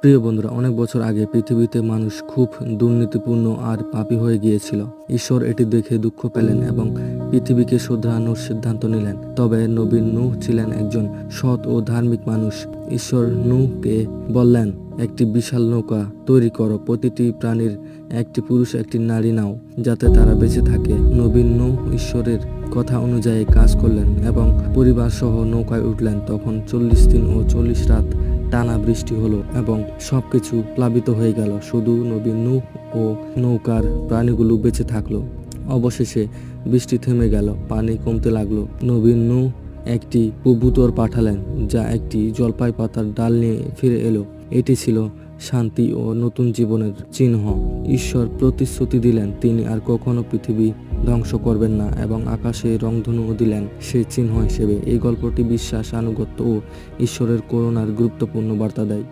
প্রিয় বন্ধুরা, অনেক বছর আগে পৃথিবীতে মানুষ খুব দুর্নীতিপূর্ণ আর পাপী হয়ে গিয়েছিল। ঈশ্বর এটি দেখে দুঃখ পেলেন এবং পৃথিবীকে শুধরানোর সিদ্ধান্ত নিলেন। তবে নবীন নূহ ছিলেন একজন সৎ ও ধার্মিক মানুষ। ঈশ্বর নূহকে বললেন, একটি বিশাল নৌকা তৈরি করো, প্রতিটি প্রাণীর একটি পুরুষ, একটি নারী নাও, যাতে তারা বেঁচে থাকে। নবীন নূহ ঈশ্বরের কথা অনুযায়ী কাজ করলেন এবং পরিবার সহ নৌকায় উঠলেন। তখন চল্লিশ দিন ও চল্লিশ রাত টানা বৃষ্টি হলো এবং সবকিছু প্লাবিত হয়ে গেল। শুধু নবী নূহ ও নৌকার প্রাণীগুলো বেঁচে থাকল। অবশেষে বৃষ্টি থেমে গেল, পানি কমতে লাগল। নবী নূহ একটি কবুতর পাঠালেন, যা একটি জলপাই পাতার ডাল নিয়ে ফিরে এলো। এটি ছিল শান্তি ও নতুন জীবনের চিহ্ন। ঈশ্বর প্রতিশ্রুতি দিলেন, তিনি আর কখনো পৃথিবী ধ্বংস করবেন না এবং আকাশে রংধনুও দিলেন সেই চিহ্ন হিসেবে। এই গল্পটি বিশ্বাস, আনুগত্য ও ঈশ্বরের করুণার গুরুত্বপূর্ণ বার্তা দেয়।